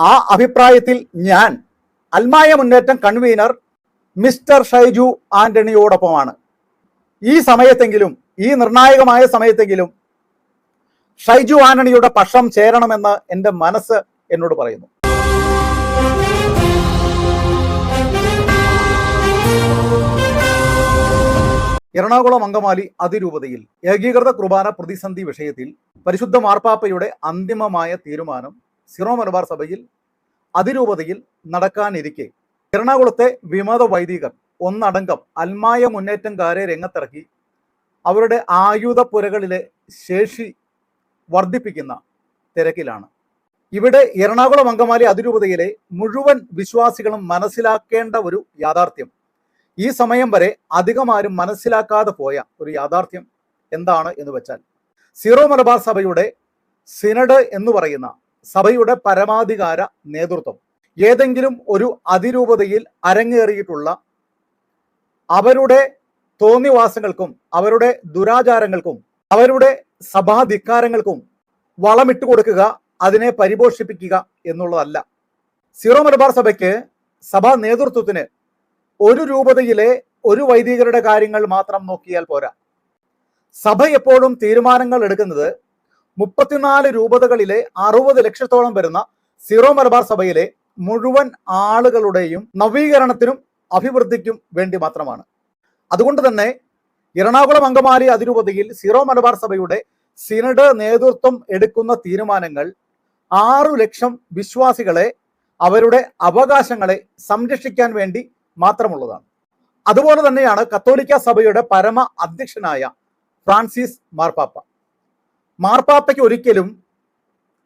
ആ അഭിപ്രായത്തിൽ ഞാൻ അൽമായ മുന്നേറ്റം കൺവീനർ മിസ്റ്റർ ഷൈജു ആന്റണിയോടൊപ്പമാണ്. ഈ സമയത്തെങ്കിലും ഈ നിർണായകമായ സമയത്തെങ്കിലും ഷൈജു ആന്റണിയുടെ പക്ഷം ചേരണമെന്ന് എന്റെ മനസ്സ് എന്നോട് പറയുന്നു. എറണാകുളം അങ്കമാലി അതിരൂപതയിൽ ഏകീകൃത കുർബാന പ്രതിസന്ധി വിഷയത്തിൽ പരിശുദ്ധ മാർപ്പാപ്പയുടെ അന്തിമമായ തീരുമാനം സിറോ മലബാർ സഭയിൽ അതിരൂപതയിൽ നടക്കാനിരിക്കെ. എറണാകുളത്തെ വിമത വൈദികർ ഒന്നടങ്കം അൽമായ മുന്നേറ്റംകാരെ രംഗത്തിറക്കി അവരുടെ ആയുധപ്പുരകളിലെ ശേഷി വർദ്ധിപ്പിക്കുന്ന തിരക്കിലാണ്. ഇവിടെ എറണാകുളം അങ്കമാലി അതിരൂപതയിലെ മുഴുവൻ വിശ്വാസികളും മനസ്സിലാക്കേണ്ട ഒരു യാഥാർത്ഥ്യം. ഈ സമയം വരെ അധികമാരും മനസ്സിലാക്കാതെ പോയ ഒരു യാഥാർത്ഥ്യം എന്താണ് എന്ന് വെച്ചാൽ സീറോ മലബാർ സഭയുടെ സിനഡ് എന്ന് പറയുന്ന സഭയുടെ പരമാധികാര നേതൃത്വം. ഏതെങ്കിലും ഒരു അതിരൂപതയിൽ അരങ്ങേറിയിട്ടുള്ള അവരുടെ തോന്നിവാസങ്ങൾക്കും അവരുടെ ദുരാചാരങ്ങൾക്കും അവരുടെ സഭാധിക്കാരങ്ങൾക്കും വളമിട്ട് കൊടുക്കുക അതിനെ പരിപോഷിപ്പിക്കുക എന്നുള്ളതല്ല. സീറോ മലബാർ സഭയ്ക്ക് സഭാ നേതൃത്വത്തിന് ഒരു രൂപതയിലെ ഒരു വൈദികരുടെ കാര്യങ്ങൾ മാത്രം നോക്കിയാൽ പോരാ. സഭ എപ്പോഴും തീരുമാനങ്ങൾ എടുക്കുന്നത് മുപ്പത്തിനാല് രൂപതകളിലെ അറുപത് ലക്ഷത്തോളം വരുന്ന സീറോ മലബാർ സഭയിലെ മുഴുവൻ ആളുകളുടെയും നവീകരണത്തിനും അഭിവൃദ്ധിക്കും വേണ്ടി മാത്രമാണ്. അതുകൊണ്ട് തന്നെ എറണാകുളം അങ്കമാലി അതിരൂപതയിൽ സീറോ മലബാർ സഭയുടെ സിനഡ് നേതൃത്വം എടുക്കുന്ന തീരുമാനങ്ങൾ ആറു ലക്ഷം വിശ്വാസികളെ അവരുടെ അവകാശങ്ങളെ സംരക്ഷിക്കാൻ വേണ്ടി മാത്രമുള്ളതാണ്. അതുപോലെ തന്നെയാണ് കത്തോലിക്ക സഭയുടെ പരമ അധ്യക്ഷനായ ഫ്രാൻസിസ് മാർപ്പാപ്പ. മാർപ്പാപ്പയ്ക്ക് ഒരിക്കലും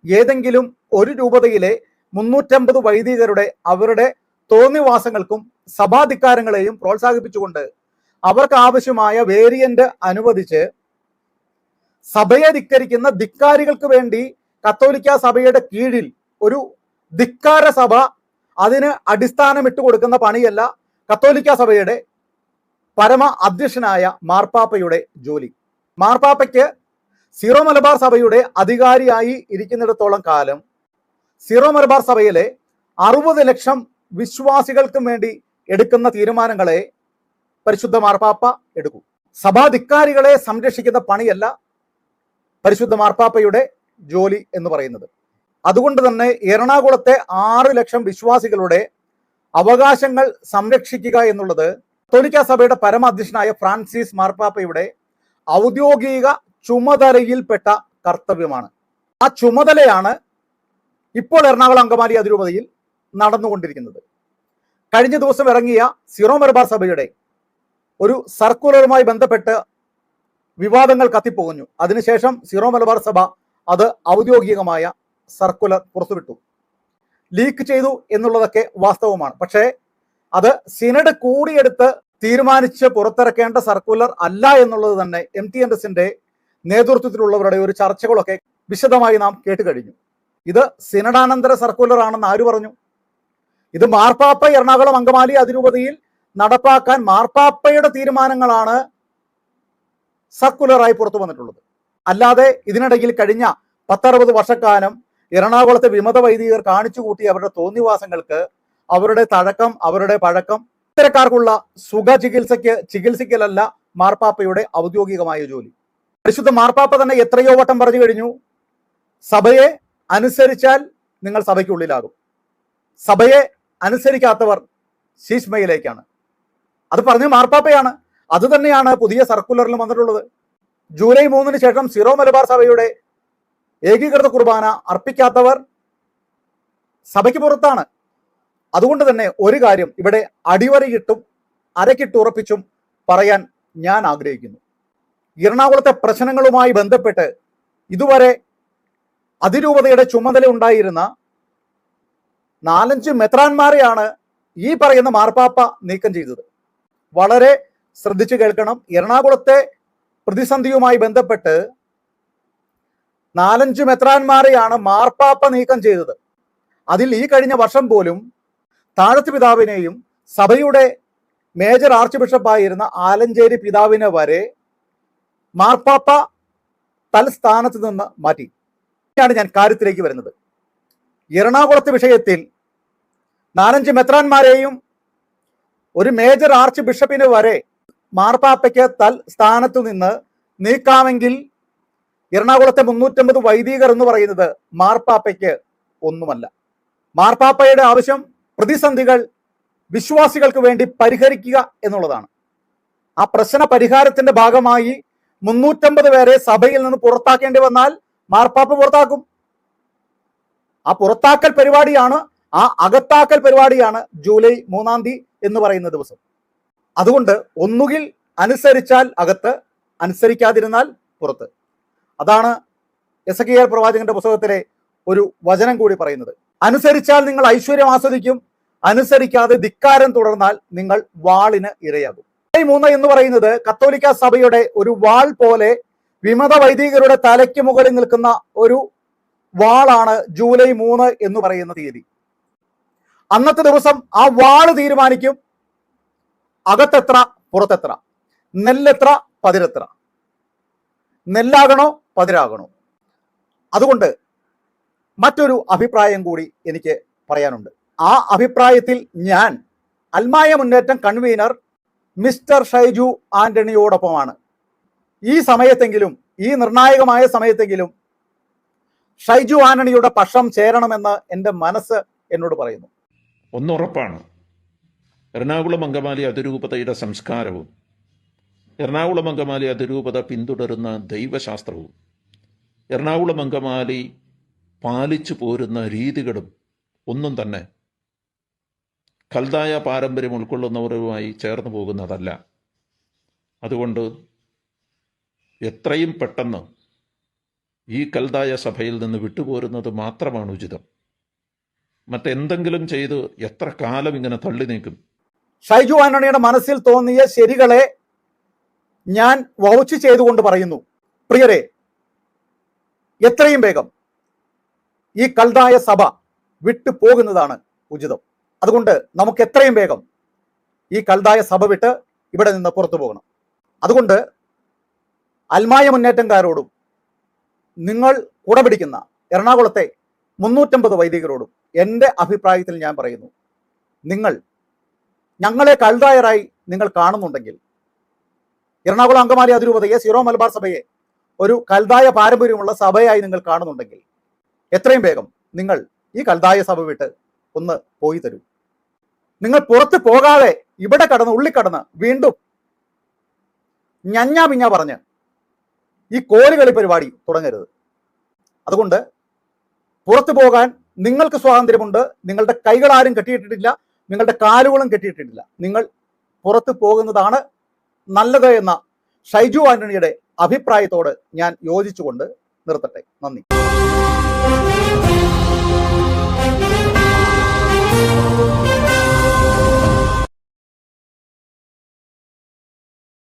ഏതെങ്കിലും ഒരു രൂപതയിലെ മുന്നൂറ്റമ്പത് വൈദികരുടെ അവരുടെ തോന്നിവാസങ്ങൾക്കും സഭാധിക്കാരങ്ങളെയും പ്രോത്സാഹിപ്പിച്ചുകൊണ്ട് അവർക്ക് ആവശ്യമായ വേരിയന്റ് അനുവദിച്ച് സഭയെ ധിക്കരിക്കുന്ന ധിക്കാരികൾക്ക് വേണ്ടി കത്തോലിക്ക സഭയുടെ കീഴിൽ ഒരു ധിക്കാര സഭ അതിന് അടിസ്ഥാനമിട്ട് കൊടുക്കുന്ന പണിയല്ല കത്തോലിക്ക സഭയുടെ പരമ അധ്യക്ഷനായ മാർപ്പാപ്പയുടെ ജോലി. മാർപ്പാപ്പയ്ക്ക് സീറോ മലബാർ സഭയുടെ അധികാരിയായി ഇരിക്കുന്നിടത്തോളം കാലം സീറോ മലബാർ സഭയിലെ അറുപത് ലക്ഷം വിശ്വാസികൾക്കും വേണ്ടി എടുക്കുന്ന തീരുമാനങ്ങളെ പരിശുദ്ധ മാർപ്പാപ്പ എടുക്കും. സഭാധിക്കാരികളെ സംരക്ഷിക്കുന്ന പണിയല്ല പരിശുദ്ധ മാർപ്പാപ്പയുടെ ജോലി എന്ന് പറയുന്നത്. അതുകൊണ്ട് തന്നെ എറണാകുളത്തെ ആറ് ലക്ഷം വിശ്വാസികളുടെ അവകാശങ്ങൾ സംരക്ഷിക്കുക എന്നുള്ളത് കത്തോലിക്ക സഭയുടെ പരമാധ്യക്ഷനായ ഫ്രാൻസിസ് മാർപ്പാപ്പയുടെ ഔദ്യോഗിക ചുമതലയിൽപ്പെട്ട കർത്തവ്യമാണ്. ആ ചുമതലയാണ് ഇപ്പോൾ എറണാകുളം അങ്കമാലി അതിരൂപതയിൽ നടന്നുകൊണ്ടിരിക്കുന്നത്. കഴിഞ്ഞ ദിവസം ഇറങ്ങിയ സിറോ മലബാർ സഭയുടെ ഒരു സർക്കുലറുമായി ബന്ധപ്പെട്ട് വിവാദങ്ങൾ കത്തിപ്പോകുന്നു. അതിനുശേഷം സിറോ മലബാർ സഭ അത് ഔദ്യോഗികമായ സർക്കുലർ പുറത്തുവിട്ടു. ലീക്ക് ചെയ്തു എന്നുള്ളതൊക്കെ വാസ്തവമാണ്. പക്ഷേ അത് സിനഡ് കൂടിയെടുത്ത് തീരുമാനിച്ച് പുറത്തിറക്കേണ്ട സർക്കുലർ അല്ല എന്നുള്ളത് തന്നെ എം ടി എൻ എസിന്റെ നേതൃത്വത്തിലുള്ളവരുടെ ഒരു ചർച്ചകളൊക്കെ വിശദമായി നാം കേട്ട് കഴിഞ്ഞു ഇത് സിനഡാനന്തര സർക്കുലർ ആണെന്ന് ആര് പറഞ്ഞു? ഇത് മാർപ്പാപ്പ എറണാകുളം അങ്കമാലി അതിരൂപതയിൽ നടപ്പാക്കാൻ മാർപ്പാപ്പയുടെ തീരുമാനങ്ങളാണ് സർക്കുലറായി പുറത്തു വന്നിട്ടുള്ളത്. അല്ലാതെ ഇതിനിടയിൽ കഴിഞ്ഞ പത്തറുപത് വർഷക്കാലം എറണാകുളത്തെ വിമത വൈദികർ കാണിച്ചു കൂട്ടി അവരുടെ തോന്നിവാസങ്ങൾക്ക് അവരുടെ തഴക്കം അവരുടെ പഴക്കം ഇത്തരക്കാർക്കുള്ള സുഖ ചികിത്സയ്ക്ക് ചികിത്സിക്കലല്ല മാർപ്പാപ്പയുടെ ഔദ്യോഗികമായ ജോലി. പരിശുദ്ധ മാർപ്പാപ്പ തന്നെ എത്രയോ വട്ടം പറഞ്ഞു കഴിഞ്ഞു. സഭയെ അനുസരിച്ചാൽ നിങ്ങൾ സഭയ്ക്കുള്ളിലാകും. സഭയെ അനുസരിക്കാത്തവർ ശീഷ്മയിലേക്കാണ്. അത് പറഞ്ഞ മാർപ്പാപ്പയാണ്. അത് തന്നെയാണ് പുതിയ സർക്കുലറിൽ വന്നിട്ടുള്ളത്. ജൂലൈ മൂന്നിന് ശേഷം സിറോ മലബാർ സഭയുടെ ഏകീകൃത കുർബാന അർപ്പിക്കാത്തവർ സഭയ്ക്ക് പുറത്താണ്. അതുകൊണ്ട് തന്നെ ഒരു കാര്യം ഇവിടെ അടിവരയിട്ടും അരക്കിട്ടുറപ്പിച്ചും പറയാൻ ഞാൻ ആഗ്രഹിക്കുന്നു. എറണാകുളത്തെ പ്രശ്നങ്ങളുമായി ബന്ധപ്പെട്ട് ഇതുവരെ അതിരൂപതയുടെ ചുമതല ഉണ്ടായിരുന്ന നാലഞ്ച് മെത്രാന്മാരെയാണ് ഈ പറയുന്ന മാർപ്പാപ്പ നീക്കം ചെയ്തത്. വളരെ ശ്രദ്ധിച്ചു കേൾക്കണം. എറണാകുളത്തെ പ്രതിസന്ധിയുമായി ബന്ധപ്പെട്ട് നാലഞ്ച് മെത്രാന്മാരെയാണ് മാർപ്പാപ്പ നീക്കം ചെയ്തത്. അതിൽ ഈ കഴിഞ്ഞ വർഷം പോലും താഴത്ത് പിതാവിനെയും സഭയുടെ മേജർ ആർച്ച് ബിഷപ്പായിരുന്ന ആലഞ്ചേരി പിതാവിനെ വരെ മാർപ്പാപ്പ തൽസ്ഥാനത്ത് നിന്ന് മാറ്റി. ാണ് ഞാൻ കാര്യത്തിലേക്ക് വരുന്നത്. എറണാകുളത്തെ വിഷയത്തിൽ നാലഞ്ച് മെത്രാന്മാരെയും ഒരു മേജർ ആർച്ച് ബിഷപ്പിന് വരെ മാർപ്പാപ്പയ്ക്ക് തൽ സ്ഥാനത്തു നിന്ന് നീക്കാമെങ്കിൽ എറണാകുളത്തെ മുന്നൂറ്റമ്പത് വൈദികർ എന്ന് പറയുന്നത് മാർപ്പാപ്പയ്ക്ക് ഒന്നുമല്ല. മാർപ്പാപ്പയുടെ ആവശ്യം പ്രതിസന്ധികൾ വിശ്വാസികൾക്ക് വേണ്ടി പരിഹരിക്കുക എന്നുള്ളതാണ്. ആ പ്രശ്ന പരിഹാരത്തിന്റെ ഭാഗമായി മുന്നൂറ്റമ്പത് പേരെ സഭയിൽ നിന്ന് പുറത്താക്കേണ്ടി വന്നാൽ മാർപ്പാപ്പ പുറത്താക്കും. ആ പുറത്താക്കൽ പരിപാടിയാണ് ആ അകത്താക്കൽ പരിപാടിയാണ് ജൂലൈ മൂന്നാം തീയതി എന്ന് പറയുന്ന ദിവസം. അതുകൊണ്ട് ഒന്നുകിൽ അനുസരിച്ചാൽ അകത്ത് അനുസരിക്കാതിരുന്നാൽ പുറത്ത്. അതാണ് എസ് കെ പ്രവാചകന്റെ പുസ്തകത്തിലെ ഒരു വചനം കൂടി പറയുന്നത്. അനുസരിച്ചാൽ നിങ്ങൾ ഐശ്വര്യം ആസ്വദിക്കും അനുസരിക്കാതെ ധിക്കാരം തുടർന്നാൽ നിങ്ങൾ വാളിന് ഇരയാകും. മൂന്ന് എന്ന് പറയുന്നത് കത്തോലിക്ക സഭയുടെ ഒരു വാൾ പോലെ വിമത വൈദികരുടെ തലയ്ക്ക് മുകളിൽ നിൽക്കുന്ന ഒരു വാളാണ് ജൂലൈ മൂന്ന് എന്ന് പറയുന്ന തീയതി. അന്നത്തെ ദിവസം ആ വാൾ തീരുമാനിക്കും. അകത്തെത്ര പുറത്തെത്ര? നെല്ലെത്ര പതിരെത്ര നെല്ലാകണോ പതിരാകണോ അതുകൊണ്ട് മറ്റൊരു അഭിപ്രായം കൂടി എനിക്ക് പറയാനുണ്ട്. ആ അഭിപ്രായത്തിൽ ഞാൻ അൽമായ മുന്നേറ്റം കൺവീനർ മിസ്റ്റർ ഷൈജു ആന്റണിയോടൊപ്പമാണ്. ഈ സമയത്തെങ്കിലും ഈ നിർണായകമായ സമയത്തെങ്കിലും ഷൈജു ആന്റണിയുടെ പക്ഷം ചേരണമെന്ന് എന്റെ മനസ്സ് എന്നോട് പറയുന്നു. ഒന്നുറപ്പാണ്. എറണാകുളം അങ്കമാലി അതിരൂപതയുടെ സംസ്കാരവും എറണാകുളം അങ്കമാലി അതിരൂപത പിന്തുടരുന്ന ദൈവശാസ്ത്രവും എറണാകുളം അങ്കമാലി പാലിച്ചു പോരുന്ന രീതികളും ഒന്നും തന്നെ കൽതായ പാരമ്പര്യം ഉൾക്കൊള്ളുന്നവരുമായി ചേർന്ന് പോകുന്നതല്ല. അതുകൊണ്ട് എത്രയും പെട്ടെന്ന് ഈ കൽതായ സഭയിൽ നിന്ന് വിട്ടുപോരുന്നത് മാത്രമാണ് ഉചിതം. മറ്റെന്തെങ്കിലും ചെയ്ത് എത്ര കാലം ഇങ്ങനെ തള്ളി നീക്കും? ഷൈജു ആന്റണിയുടെ മനസ്സിൽ തോന്നിയ ശരികളെ ഞാൻ വൗച്ച് ചെയ്തുകൊണ്ട് പറയുന്നു. പ്രിയരെ എത്രയും വേഗം ഈ കൽതായ സഭ വിട്ടു പോകുന്നതാണ് ഉചിതം. അതുകൊണ്ട് നമുക്ക് എത്രയും വേഗം ഈ കൽതായ സഭ വിട്ട് ഇവിടെ നിന്ന് പുറത്തു പോകണം. അതുകൊണ്ട് അൽമായ മുന്നേറ്റംകാരോടും നിങ്ങൾ കുട പിടിക്കുന്ന എറണാകുളത്തെ മുന്നൂറ്റമ്പത് വൈദികരോടും എന്റെ അഭിപ്രായത്തിൽ ഞാൻ പറയുന്നു നിങ്ങൾ ഞങ്ങളെ കൽതായരായി നിങ്ങൾ കാണുന്നുണ്ടെങ്കിൽ എറണാകുളം അങ്കമാലി അതിരൂപതയെ സിറോ മലബാർ സഭയെ ഒരു കൽതായ പാരമ്പര്യമുള്ള സഭയായി നിങ്ങൾ കാണുന്നുണ്ടെങ്കിൽ എത്രയും വേഗം നിങ്ങൾ ഈ കൽതായ സഭ വിട്ട് ഒന്ന് പോയി തരൂ. നിങ്ങൾ പുറത്ത് പോകാതെ ഇവിടെ കടന്ന് ഉള്ളി കടന്ന് വീണ്ടും ഞഞ്ഞാ പിഞ്ഞാ പറഞ്ഞ് ഈ കോലുകളി പരിപാടി തുടങ്ങരുത്. അതുകൊണ്ട് പുറത്തു പോകാൻ നിങ്ങൾക്ക് സ്വാതന്ത്ര്യമുണ്ട്. നിങ്ങളുടെ കൈകൾ ആരും കെട്ടിയിട്ടിട്ടില്ല. നിങ്ങളുടെ കാലുകളും കെട്ടിയിട്ടിട്ടില്ല. നിങ്ങൾ പുറത്തു പോകുന്നതാണ് നല്ലത് എന്ന ഷൈജു ആന്റണിയുടെ അഭിപ്രായത്തോട് ഞാൻ യോജിച്ചുകൊണ്ട് നിർത്തട്ടെ. നന്ദി.